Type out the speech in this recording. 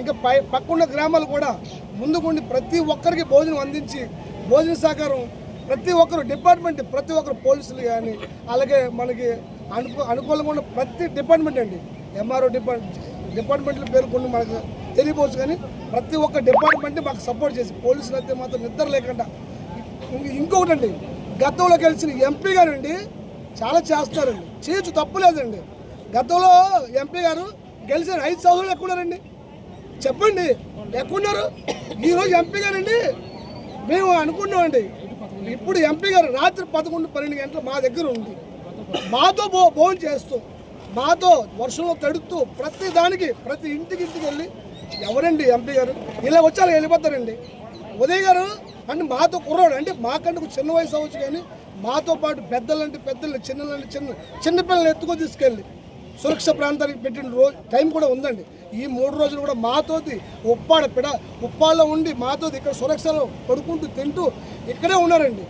ఇంకా పై పక్కన్న గ్రామాలు కూడా ముందుకుండి ప్రతి ఒక్కరికి భోజనం అందించి భోజన సహకారం ప్రతి ఒక్కరు డిపార్ట్మెంట్ ప్రతి ఒక్కరు పోలీసులు కానీ అలాగే మనకి అనుకూ అనుకూలంగా ఉన్న ప్రతి డిపార్ట్మెంట్ అండి. ఎంఆర్ఓ డిపార్ట్మెంట్ డిపార్ట్మెంట్లు పేర్కొని మనకు తెలియపోవచ్చు కానీ ప్రతి ఒక్క డిపార్ట్మెంట్ మాకు సపోర్ట్ చేసి పోలీసులు అయితే మాత్రం నిద్ర లేకుండా ఇంకొకటండి ఇంకొకటి అండి గతంలో గెలిచిన ఎంపీ గారండి చాలా చేస్తారండి. చేయొచ్చు తప్పు లేదండి గతంలో ఎంపీ గారు గెలిచిన ఐదు సంవత్సరాలు ఎక్కున్నారండి చెప్పండి. ఎక్కున్నారు ఈరోజు ఎంపీ గారండి. మేము అనుకున్నామండి. ఇప్పుడు ఎంపీ గారు రాత్రి పదకొండు పన్నెండు గంటలు మా దగ్గర ఉంది మాతో భో భోజనం చేస్తూ మాతో వర్షంలో తడుతూ ప్రతి దానికి ప్రతి ఇంటికి ఇంటికి వెళ్ళి ఎవరండి ఎంపీ గారు? ఇలా వచ్చారు వెళ్ళిపోతారండి. ఉదయ్ గారు అంటే మాతో కుర్రాడు. అంటే మాకంటే కంటకు చిన్న వయసు అవ్వచ్చు కానీ మాతో పాటు పెద్దలంటే పెద్దలు చిన్నలంటే చిన్న చిన్నపిల్లలు ఎత్తుకొని తీసుకెళ్ళి సురక్ష ప్రాంతానికి పెట్టిన రోజు టైం కూడా ఉందండి. ఈ మూడు రోజులు కూడా మాతోటి ఉప్పాడ పిడ ఉప్పాడలో ఉండి మాతోటి ఇక్కడ సురక్షలో పడుకుంటూ తింటూ ఇక్కడే ఉన్నారండి.